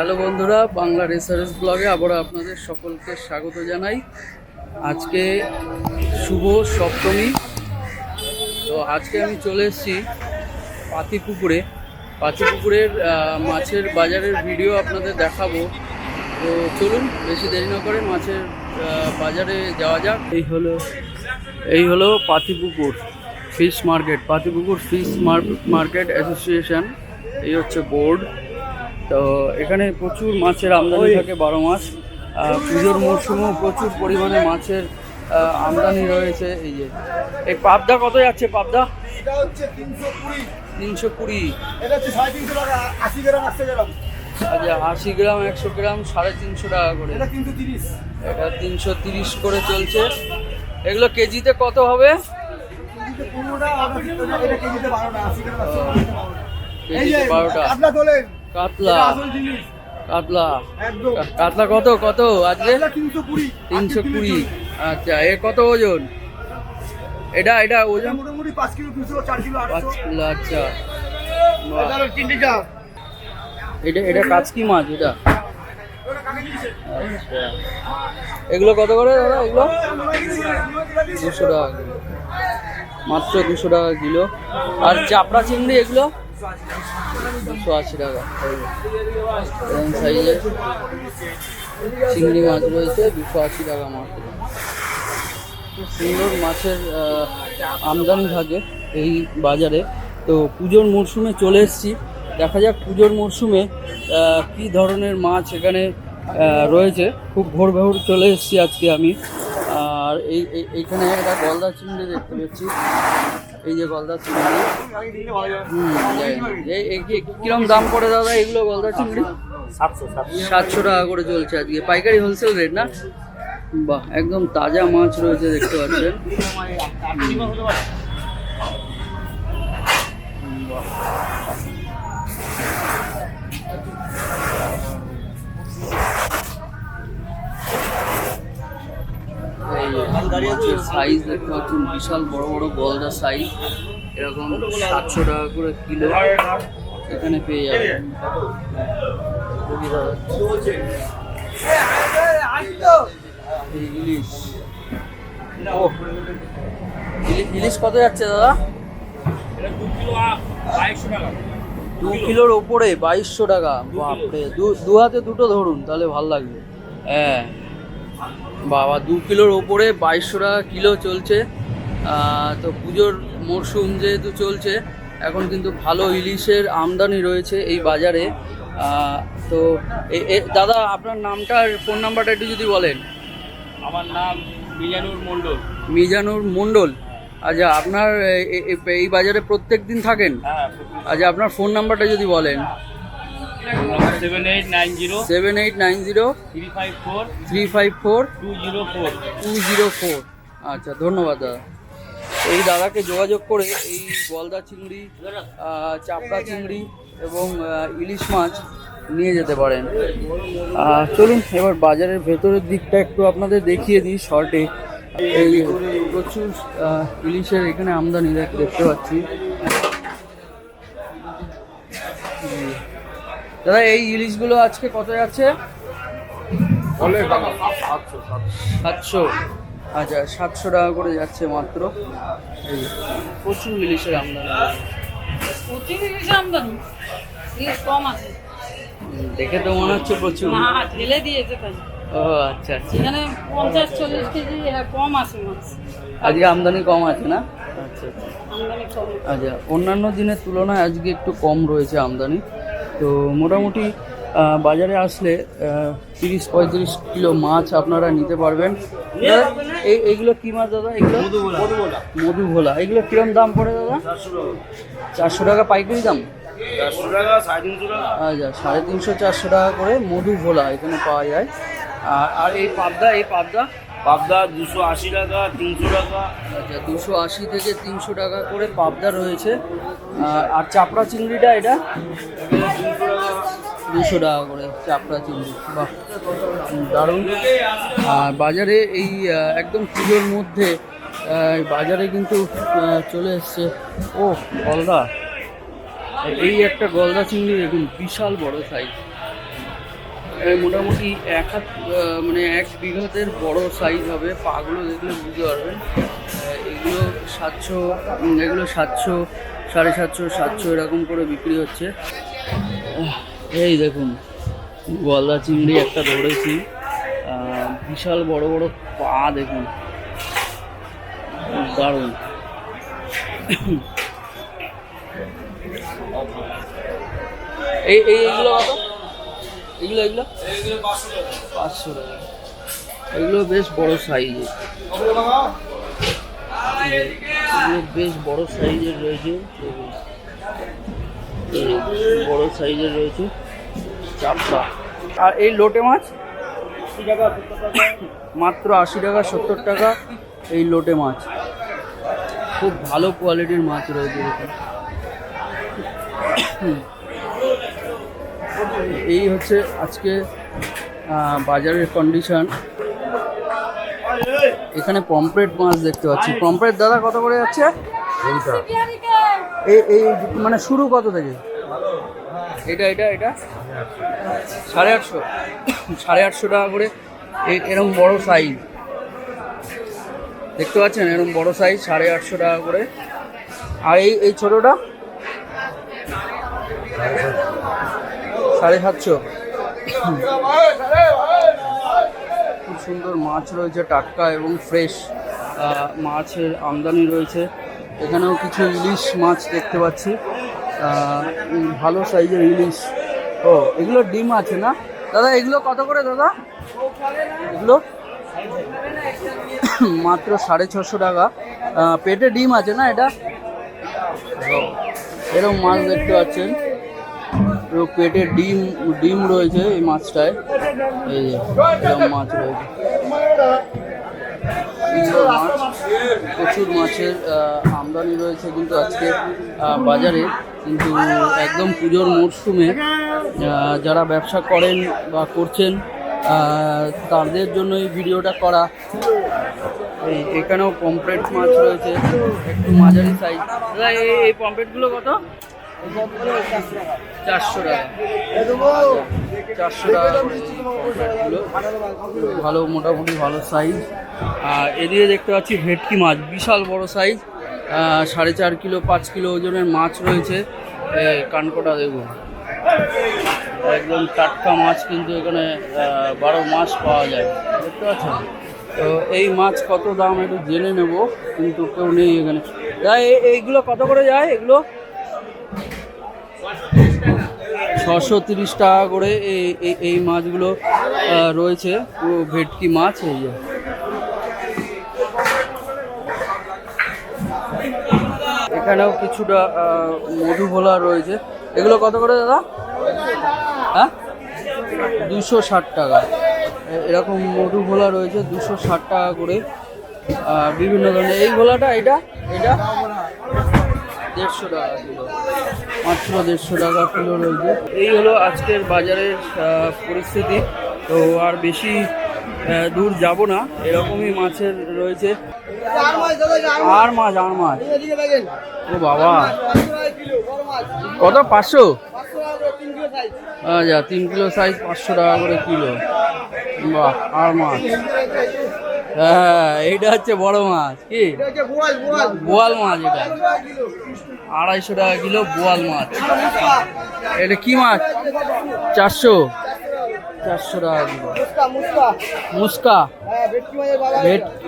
Hello বন্ধুরা, বাংলা রেসারেস ব্লগে আবার আপনাদের সকলকে স্বাগত জানাই। আজকে শুভ সপ্তমী। তো আজকে আমি চলে এসেছি পাতিপুকুরে। পাতিপুকুরের মাছের বাজারের ভিডিও আপনাদের দেখাবো। তো চলুন, বেশি দেরি না করে মাছের বাজারে যাওয়া যাক। এই হলো এই হলো Patipukur fish market Patipukur fish market association এই হচ্ছে বোর্ড তো এখানে প্রচুর মাছের আমদানি থাকে বারো মাস। পুজোর মরশুমেও প্রচুর পরিমাণে মাছের আমদানি রয়েছে। এই যে এই পাবদা কত যাচ্ছে পাবদা? তিনশো কুড়ি। আচ্ছা আশি গ্রাম একশো গ্রাম সাড়ে তিনশো টাকা করে। এটা তিনশো তিরিশ। করে চলছে। এগুলো কেজিতে কত হবে? কেজিতে বারোটা কাতলা। কাতলা। কাতলা কত? কত? আজকে? তিনশো কুড়ি। আচ্ছা এ কত ওজন? এটা এটা ওজন? মোটামুটি পাঁচ কিলো দুশো চার কিলো পাঁচ কিলো আচ্ছা। এটা এটা এটা কাচকি মাছ এটা? আচ্ছা। এগুলো কত করে দাদা এগুলো? দুশো টাকা মাত্র দুশো টাকা কিলো। আর চাপড়া চিংড়ি এগুলো? দুশো আশি টাকা। চিংড়ি মাছ রয়েছে, দুশো আশি টাকা মাত্র খুব সুন্দর মাছের আমদানি থাকে এই বাজারে। তো পুজোর মরশুমে চলে এসেছি। দেখা যাক পুজোর মরশুমে কি ধরনের মাছ এখানে রয়েছে। খুব ভোর ভোর চলে এসেছি আজকে আমি। আর এই- এইখানে একটা গলদা চিংড়ি দেখতে পাচ্ছি। এই যে গলদা চিংড়ি। কিরম দাম পড়ে দাদা এগুলো গলদা চিংড়ি? সাতশো টাকা করে চলছে আজকে। পাইকারি হোলসেল রেট না? বাহ একদম তাজা মাছ রয়েছে দেখতে পাচ্ছেন। বাহ। মাছের সাইজ দেখতে পাচ্ছেন, বিশাল বড় বড় গলদা সাইজ এরকম সাতশো টাকা করে কিলো এখানে পেয়ে যাবেন। ইলিশ। ও, ইলিশ কত যাচ্ছে দাদা? দু কিলোর ওপরে বাইশশো টাকা। বাপরে, দু হাতে দুটো ধরুন, তাহলে ভালো লাগবে। হ্যাঁ। বাবা দু কিলোর ওপরে বাইশশো টাকা কিলো চলছে। তো পুজোর মরশুম যেহেতু চলছে এখন কিন্তু ভালো ইলিশের আমদানি রয়েছে এই বাজারে। তো দাদা আপনার নামটা আর ফোন নাম্বারটা একটু যদি বলেন। আমার নাম মিজানুর মণ্ডল। মিজানুর মণ্ডল। আচ্ছা আপনার এই বাজারে প্রত্যেক দিন থাকেন? হ্যাঁ আচ্ছা আপনার ফোন নাম্বারটা যদি বলেন। Seven eight nine zero seven eight nine zero three five four three five four two zero four two zero four আচ্ছা ধন্যবাদ দাদা। এই দাদাকে যোগাযোগ করে এই গলদা চিংড়ি চাপড়া চিংড়ি এবং ইলিশ মাছ নিয়ে যেতে পারেন। চলুন এবার বাজারের ভেতরের দিকটা একটু আপনাদের দেখিয়ে দিই শর্টে। এই প্রচুর ইলিশের এখানে আমদানি দেখতে পাচ্ছি। দাদা এই ইলিশগুলো আজকে কত যাচ্ছে সাতশো। আচ্ছা সাতশো টাকা করে যাচ্ছে মাত্র। এই প্রচুর ইলিশের আমদানি। প্রচুর ইলিশ আমদানি। ইলিশ কম আছে। দেখে তো মনে হচ্ছে প্রচুর। না ঢেলে দিয়েছে তাই। ও আচ্ছা আচ্ছা। এখানে পঞ্চাশ চল্লিশ কেজি কম আছে মাছ। আজকে আমদানি কম আছে না? আচ্ছা আচ্ছা। আচ্ছা অন্যান্য দিনের তুলনায় আজকে একটু কম রয়েছে আমদানি। তো মোটামুটি বাজারে আসলে তিরিশ পঁয়ত্রিশ কিলো মাছ আপনারা নিতে পারবেন। এই এইগুলো কি মাছ দাদা? এগুলো? মধু ভোলা। এগুলো কিরম দাম পড়ে দাদা? চারশো টাকা পাইকারি দাম? আচ্ছা সাড়ে তিনশো, চারশো টাকা করে মধু ভোলা এখানে পাওয়া যায়। আর এই পাবদা এই পাবদা? পাবদা দুশো আশি টাকা, তিনশো টাকা। আচ্ছা দুশো আশি থেকে তিনশো টাকা করে পাবদা রয়েছে। আর চাপড়া চিংড়িটা এটা? দুশো টাকা করে চাপড়া চিংড়ি। বাহ দারুণ। আর বাজারে এই একদম পুজোর মধ্যে বাজারে কিন্তু চলে এসছে। ও গলদা। এই একটা গলদা চিংড়ি দেখুন, বিশাল বড় সাইজ মোটামুটি এক হাত মানে এক বিঘাতের বড় সাইজ হবে, পাগুলো দেখলে বুঝতে পারবেন। এগুলো সাতশো এগুলো সাতশো, সাড়ে সাতশো সাতশো এরকম করে বিক্রি হচ্ছে। এই দেখুন, গলদা চিংড়ি একটা ধরেছি। বিশাল বড় বড় পা দেখুন। দারুণ। এই এইগুলো কত? এগুলো এগুলো? পাঁচশো টাকা। এগুলো বেশ বড় সাইজের। এগুলো বেশ বড় সাইজের রয়েছে। বড় সাইজের রয়েছে চাপটা আর এই লোটে মাছ? মাত্র আশি টাকা, সত্তর টাকা এই লোটে মাছ। খুব ভালো কোয়ালিটির মাছ রয়েছে দেখুন এই হচ্ছে আজকে বাজারের কন্ডিশন এখানে পমপ্লেট মাছ দেখতে পাচ্ছি। পমপ্লেট দাদা কত করে যাচ্ছে? এই এই মানে শুরু কত থেকে? এটা এটা এটা? সাড়ে আটশো। সাড়ে আটশো টাকা করে। এরম বড় সাইজ দেখতে পাচ্ছেন? এরকম বড় সাইজ সাড়ে আটশো টাকা করে। আর এই এই ছোটোটা? সাড়ে সাতশো। খুব সুন্দর মাছ রয়েছে, টাটকা এবং ফ্রেশ মাছের আমদানি রয়েছে। এখানেও কিছু ইলিশ মাছ দেখতে পাচ্ছি। ভালো সাইজের ইলিশ। ও, এগুলো ডিম আছে না? দাদা, এগুলো কত করে দাদা? এগুলো? মাত্র সাড়ে ছশো টাকা। পেটে ডিম আছে না এটা? এরকম মাছ দেখতে পাচ্ছেন। পেটে ডিম ডিম রয়েছে এই মাছটায়। এই যে, এরকম মাছ রয়েছে। প্রচুর মাছের আমদানি রয়েছে কিন্তু আজকে বাজারে। কিন্তু একদম পুজোর মরশুমে যারা ব্যবসা করেন বা করছেন তাদের জন্য এই ভিডিওটা করা। এই, এখানেও পমপ্লেট মাছ রয়েছে। একটু মাঝারি সাইজ এই পমপ্লেটগুলো কত? চারশো টাকা। চারশো টাকা ভালো, মোটামুটি ভালো সাইজ আর এদিকে দেখতে পাচ্ছি ভেটকি মাছ, বিশাল বড় সাইজ সাড়ে চার কিলো, পাঁচ কিলো ওজনের মাছ রয়েছে। কানকোটা দেখুন। একদম টাটকা মাছ কিন্তু এখানে বারো মাস পাওয়া যায়। দেখতে পাচ্ছেন? তো এই মাছ কত দাম একটু জেনে নেব, কিন্তু কেউ নেই এখানে। এইগুলো কত করে যায় এগুলো? ছশো তিরিশ টাকা করে এই, এই- মাছগুলো রয়েছে। ভেটকি মাছ, এই এখানেও কিছুটা মধু ভোলা রয়েছে। এগুলো কত করে, দাদা? হ্যাঁ? দুশো ষাট টাকা। এরকম মধু ভোলা রয়েছে দুশো ষাট টাকা করে। বিভিন্ন ধরনের, এই ভোলাটা, এটা? এটা? দেড়শো টাকা কিলো। মাত্র দেড়শো টাকা কিলো রয়েছে। এই হলো আজকের বাজারের পরিস্থিতি। তো আর বেশি দূর যাব না। এরকমই মাছের রয়েছে। আর মাছ আর মাছ। ও বাবা। কত? পাঁচশো? আচ্ছা তিন কিলো সাইজ পাঁচশো টাকা করে কিলো। বাহ আর মাছ। হ্যাঁ এইটা হচ্ছে বড় মাছ কি? বোয়াল মাছ এটা। আড়াইশো টাকা কিলো বোয়াল মাছ। এটা কি মাছ? চারশো। চারশো টাকা কিলো। মুস্কা।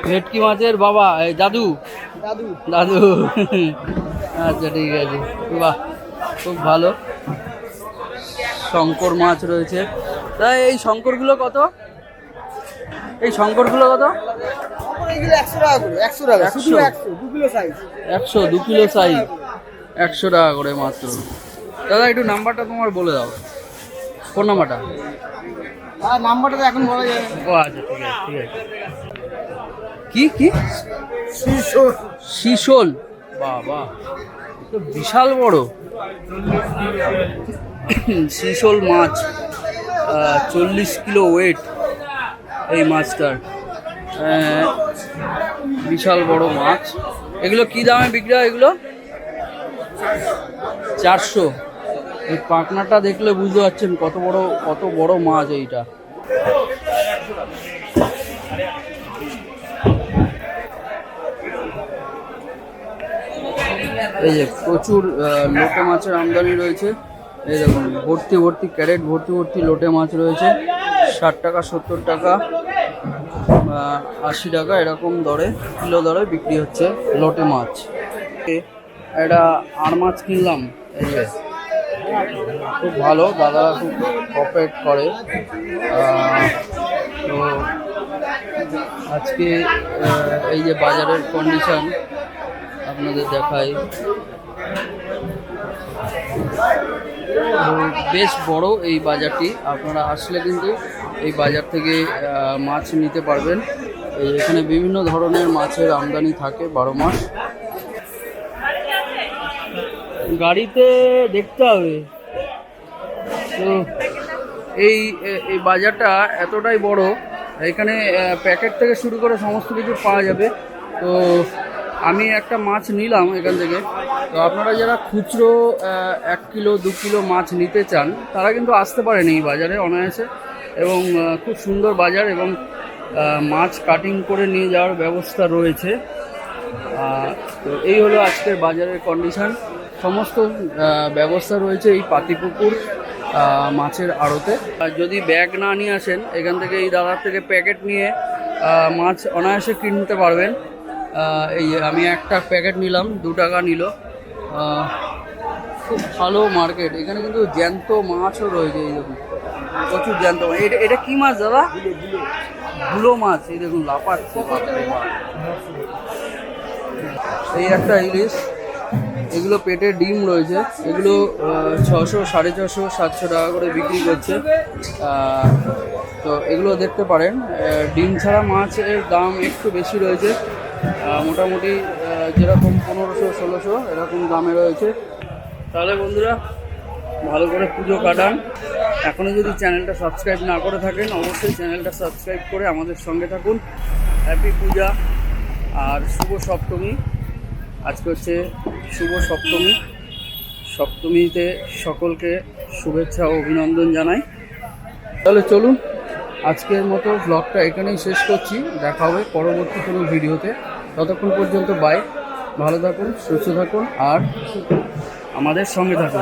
ভেটকি মাছের? বাবা দাদু। দাদু। দাদু। আচ্ছা ঠিক আছে। বাহ খুব ভালো। শঙ্কর মাছ রয়েছে। তাই এই শঙ্করগুলো কত? এই শঙ্করগুলো কত? এগুলো একশো টাকা করে একশো টাকা শুধু 100 একশো দু কিলো সাইজ। একশো টাকা করে মাত্র। দাদা একটু নাম্বারটা তোমার বলে দাও। ফোন নাম্বারটা। আর নাম্বারটা তো এখন বলা যাবে। ও আচ্ছা ঠিক আছে ঠিক আছে। কি কি? শিশোল বাবা তো বিশাল বড়। শিশোল মাছ চল্লিশ কিলো ওয়েট এই মাছটার। বিশাল বড় মাছ। এগুলো কি দামে বিক্রি হয় এগুলো? চারশো। এই পাখনাটা দেখলে বুঝতে পারছেন কত বড় কত বড় মাছ এইটা। এই যে প্রচুর লোটে মাছের আমদানি রয়েছে। এই দেখুন, ভর্তি ভর্তি ক্যারেট, ভর্তি ভর্তি লোটে মাছ রয়েছে। ষাট টাকা, সত্তর টাকা আশি টাকা এরকম দরে, কিলো দরে বিক্রি হচ্ছে লোটে মাছ। একটা আর মাছ কিনলাম। এই যে খুব ভালো দাদারা খুব কপারেট করে। তো আজকে এই যে বাজারের কন্ডিশন আপনাদের দেখাই। বেশ বড় এই বাজারটি। আপনারা আসলে কিন্তু এই বাজার থেকে মাছ নিতে পারবেন। এখানে বিভিন্ন ধরনের মাছের আমদানি থাকে বারো মাস। গাড়িতে দেখতে হবে। তো এই এই বাজারটা এতটাই বড়, এখানে প্যাকেট থেকে শুরু করে সমস্ত কিছু পাওয়া যাবে। তো আমি একটা মাছ নিলাম এখান থেকে। তো আপনারা যারা খুচরো এক কিলো, দু কিলো মাছ নিতে চান, তারা কিন্তু আসতে পারেন এই বাজারে অনায়াসে। এবং খুব সুন্দর বাজার এবং মাছ কাটিং করে নিয়ে যাওয়ার ব্যবস্থা রয়েছে। তো এই হলো আজকের বাজারের কন্ডিশন সমস্ত ব্যবস্থা রয়েছে এই পাতিপুকুর মাছের আড়তে। যদি ব্যাগ না নিয়ে আসেন, এখান থেকে এই দাদার থেকে প্যাকেট নিয়ে মাছ অনায়াসে কিনতে পারবেন। এই আমি একটা প্যাকেট নিলাম, দু টাকা নিল। খুব ভালো মার্কেট। এখানে কিন্তু জ্যান্ত মাছও রয়েছে, এই দেখুন। প্রচুর জ্যান্ত মাছ। এটা এটা কী মাছ, দাদা? গুলো মাছ। এই দেখুন বাপরে এই একটা ইলিশ। এগুলো পেটে ডিম রয়েছে। এগুলো ছশো, সাড়ে ছশো, সাতশো টাকা করে বিক্রি করছে। তো এগুলো দেখতে পারেন। ডিম ছাড়া মাছের দাম একটু বেশি রয়েছে। মোটামুটি যেরকম পনেরোশো, ষোলোশো, এরকম দামে রয়েছে। তাহলে বন্ধুরা, ভালো করে পুজো কাটান। এখনও যদি চ্যানেলটা সাবস্ক্রাইব না করে থাকেন, অবশ্যই চ্যানেলটা সাবস্ক্রাইব করে আমাদের সঙ্গে থাকুন। হ্যাপি পূজা আর শুভ সপ্তমী। আজকে হচ্ছে শুভ সপ্তমী। সপ্তমীতে সকলকে শুভেচ্ছা ও অভিনন্দন জানাই। তাহলে চলুন, আজকের মতো ব্লগটা এখানেই শেষ করছি। দেখা হবে পরবর্তী কোনো ভিডিওতে। ততক্ষণ পর্যন্ত বাই ভালো থাকুন, সুস্থ থাকুন, আর আমাদের সঙ্গে থাকুন।